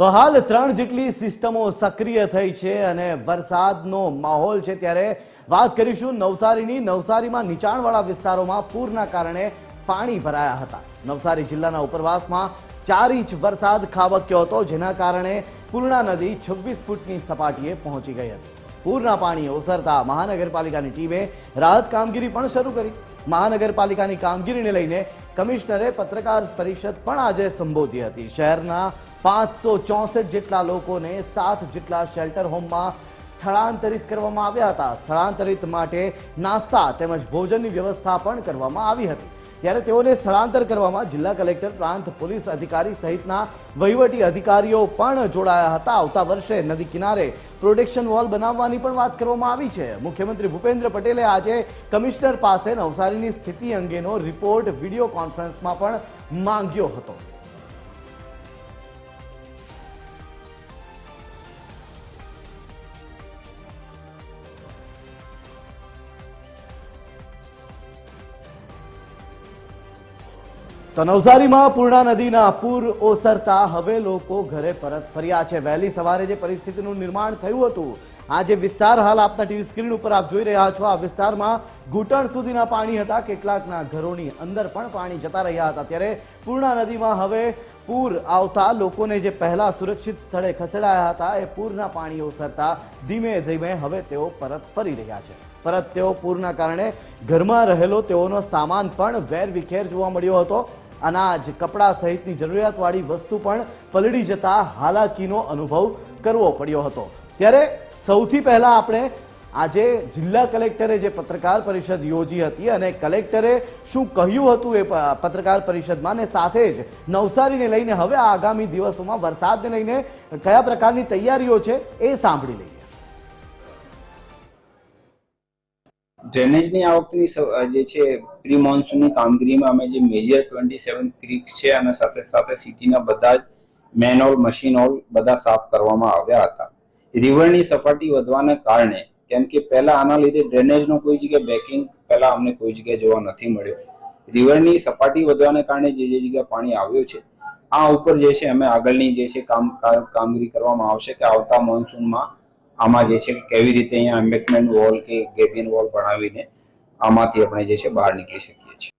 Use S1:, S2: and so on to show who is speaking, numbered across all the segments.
S1: તો હાલ ત્રણ જેટલી સિસ્ટમો સક્રિય થઈ છે અને વરસાદનો માહોલ છે ત્યારે વાત કરીશું નવસારીની. નવસારીમાં નીચાણવાળા વિસ્તારોમાં પૂરના કારણે પાણી ભરાયા હતા. નવસારી જિલ્લાના ઉપરવાસમાં ચાર ઇંચ વરસાદ ખાબક્યો હતો, જેના કારણે પૂર્ણા નદી છવ્વીસ ફૂટની સપાટીએ પહોંચી ગઈ હતી. પૂરના પાણી ઓસરતા મહાનગરપાલિકાની ટીમે રાહત કામગીરી પણ શરૂ કરી. મહાનગરપાલિકાની કામગીરીને લઈને કમિશનરે પત્રકાર પરિષદ પણ આજે સંબોધી હતી. શહેરના પાંચસો ચોસઠ જેટલા લોકોને સાત જેટલા શેલ્ટર હોમમાં સ્થળાંતરિત કરવામાં આવ્યા હતા. સ્થળાંતરિત માટે નાસ્તા તેમજ ભોજનની વ્યવસ્થા પણ કરવામાં આવી હતી. ત્યારે તેઓને સ્થળાંતર કરવામાં જિલ્લા કલેક્ટર, પ્રાંત પોલીસ અધિકારી સહિતના વહીવટી અધિકારીઓ પણ જોડાયા હતા. આવતા વર્ષે નદી કિનારે પ્રોટેક્શન વોલ બનાવવાની પણ વાત કરવામાં આવી છે. મુખ્યમંત્રી ભૂપેન્દ્ર પટેલે આજે કમિશનર પાસે નવસારીની સ્થિતિ અંગેનો રિપોર્ટ વીડિયો કોન્ફરન્સમાં પણ માંગ્યો હતો. તો નવસારીમાં પૂર્ણા નદીના પૂર ઓસરતા હવે લોકો ઘરે પરત ફર્યા છે. વહેલી સવારે જે પરિસ્થિતિનું નિર્માણ થયું હતું, આ જે વિસ્તાર હાલ આપના ટીવી સ્ક્રીન ઉપર આપ જોઈ રહ્યા છો. આ વિસ્તારમાં ઘૂંટણ સુધીના પાણી હતા. કેટલાકના ઘરોની અંદર પણ પાણી જતા રહ્યા હતા. ત્યારે પૂર્ણા નદીમાં હવે પૂર આવતા લોકોને જે પહેલા સુરક્ષિત સ્થળે ખસેડાયા હતા, એ પૂરના પાણી ઓસરતા ધીમે ધીમે હવે તેઓ પરત ફરી રહ્યા છે. પરત તેઓ પૂરના કારણે ઘરમાં રહેલો તેઓનો સામાન પણ વેરવિખેર જોવા મળ્યો હતો. અનાજ, કપડાં સહિતની જરૂરિયાતવાળી વસ્તુ પણ પલળી જતા હાલાકીનો અનુભવ કરવો પડ્યો હતો. ત્યારે સૌથી પહેલાં આપણે આજે જિલ્લા કલેક્ટરે જે પત્રકાર પરિષદ યોજી હતી અને કલેક્ટરે શું કહ્યું હતું એ પત્રકાર પરિષદમાં ને સાથે જ નવસારીને લઈને હવે આગામી દિવસોમાં વરસાદને લઈને કયા પ્રકારની તૈયારીઓ છે એ સાંભળી લઈએ.
S2: ડ્રેનેજની આ વખતની જે છે પ્રી મોન્સૂનની કામગીરીમાં અમે જે મેજર ટ્વેન્ટી સેવન ક્રિક્સ છે અને સાથે સાથે સિટીના બધા જ મેનહોલ મશીન ઓલ બધા સાફ કરવામાં આવ્યા હતા. રિવરની સપાટી વધવાને કારણે, કેમ કે પહેલા આના લીધે ડ્રેનેજનો કોઈ જગ્યાએ બેકિંગ પહેલા અમને કોઈ જગ્યાએ જોવા નથી મળ્યો. રિવરની સપાટી વધવાને કારણે જે જે જગ્યાએ પાણી આવ્યું છે, આ ઉપર જે છે, અમે આગળની જે છે કામ કામગીરી કરવામાં આવશે કે આવતા મોન્સૂનમાં આમાં જે છે, કેવી રીતે અહીંયા એમ્બેકમેન્ટ વોલ કે ગેબિયન વોલ બનાવીને આમાંથી આપણે જે છે, બહાર નીકળી શકીએ છીએ.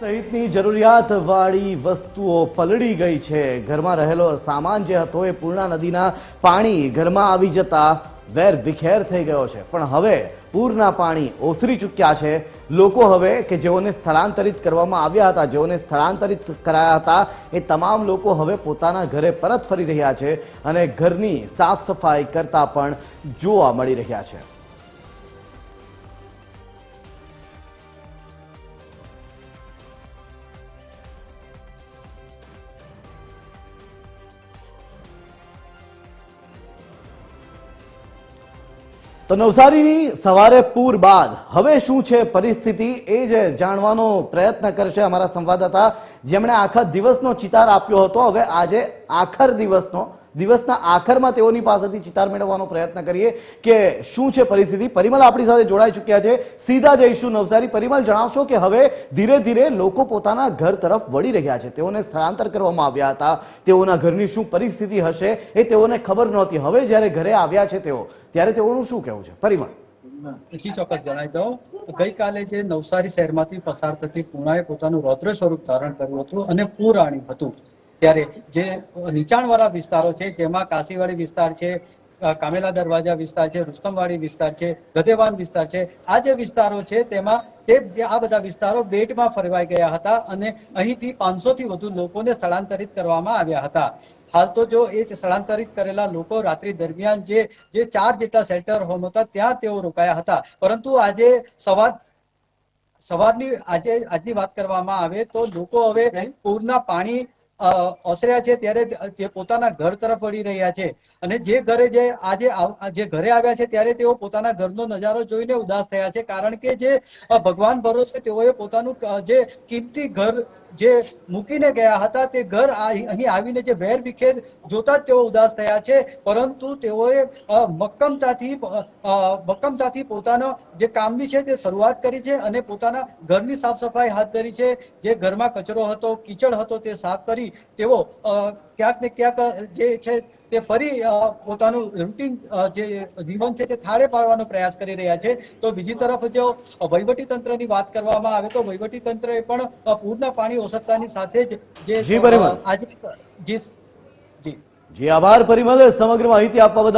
S1: સહિતની જરૂરિયાત વાળી વસ્તુઓ પલળી ગઈ છે. ઘરમાં રહેલો સામાન જે હતો એ પૂર્ણા નદીના પાણી ઘરમાં આવી જતા વેર વિખેર થઈ ગયો છે. પણ હવે પૂરના પાણી ઓસરી ચૂક્યા છે. લોકો હવે કે જેઓને સ્થળાંતરિત કરવામાં આવ્યા હતા, જેઓને સ્થળાંતરિત કરાયા હતા, એ તમામ લોકો હવે પોતાના ઘરે પરત ફરી રહ્યા છે અને ઘરની સાફ સફાઈ કરતા પણ જોવા મળી રહ્યા છે. તો નવસારીની સવારે પૂર બાદ હવે શું છે પરિસ્થિતિ એ જ જાણવાનો પ્રયત્ન કરશે અમારા સંવાદદાતા જેમણે આખા દિવસનો ચિતાર આપ્યો હતો, હવે આજે આખર દિવસનો, દિવસના આખરમાં તેઓની પાસેથી ચિતાર મેળવવાનો પ્રયત્ન કરીએ કે શું છે પરિસ્થિતિ? પરિમલ આપણી સાથે જોડાઈ ચૂક્યા છે. સીધા જઈશું નવસારી. પરિમલ, જણાવશો કે હવે ધીરે ધીરે લોકો પોતાના ઘર તરફ વળી રહ્યા છે. તેઓને સ્થળાંતર કરવામાં આવ્યા હતા. તેઓના ઘરની શું પરિસ્થિતિ હશે એ તેઓને ખબર નહોતી. હવે જ્યારે ઘરે આવ્યા છે તેઓ, ત્યારે તેઓનું શું કહેવું છે? પરિમળ
S3: જી ચોક્કસ જણાવી દઉં. ગઈકાલે જે નવસારી શહેરમાંથી પસાર થતી પૂર્ણાએ પોતાનું રૌદ્ર સ્વરૂપ ધારણ કર્યું હતું અને પૂર આણ્યું હતું. ત્યારે જે નીચાણવાળા વિસ્તારો છે, જેમાં કાશીવાડી વિસ્તાર છે કામેલા દરવાજા વિસ્તાર છે રુસ્તમવાડી વિસ્તાર છે, ગધેવાન વિસ્તાર છે, આ જે વિસ્તારો છે તેમાં તે આ બધા વિસ્તારો બેટમાં ફરવાઈ ગયા હતા અને અહીંથી પાંચસો થી વધુ લોકોને સ્થળાંતરિત કરવામાં આવ્યા હતા. હાલ તો જો એ સ્થળાંતરિત કરેલા લોકો રાત્રિ દરમિયાન જે જે ચાર જેટલા શેલ્ટર હોમ હતા, ત્યાં તેઓ રોકાયા હતા. પરંતુ આજે સવાર, સવારની, આજે, આજની વાત કરવામાં આવે તો લોકો હવે પૂરના પાણી ઓસર્યા છે, ત્યારે તે પોતાના ઘર તરફ વળી રહ્યા છે. અને જે ઘરે જે આજે જે ઘરે આવ્યા છે ત્યારે તેઓ પોતાના ઘરનો નજારો જોઈને ઉદાસ થયા છે. કારણ કે જે ભગવાન ભરોસે તેઓએ પોતાનું જે કિંમતી ઘર જે મૂકીને ગયા હતા તે ઘર અહીં આવીને જે વેર વિખેર જોતા જ તેઓ ઉદાસ થયા છે. પરંતુ તેઓએ મક્કમતાથી મક્કમતાથી પોતાનો જે કામની છે તે શરૂઆત કરી છે અને પોતાના ઘરની સાફ સફાઈ હાથ ધરી છે. જે ઘરમાં કચરો હતો, કીચડ હતો તે સાફ કરી તેઓ ક્યાંક ને ક્યાંક જે છે તે ફરી પોતાનું રૂટીન જે જીવન છે તે થાળે પાડવાનો પ્રયાસ કરી રહ્યા છે. તો બીજી તરફ જો વહીવટી તંત્રની વાત કરવામાં આવે તો વહીવટી તંત્રએ પણ પૂરના પાણી ઓસરતાની સાથે જ જે. આજે જી. જી
S1: જી આભાર પરિમલ સમગ્ર માહિતી આપવા બદલ.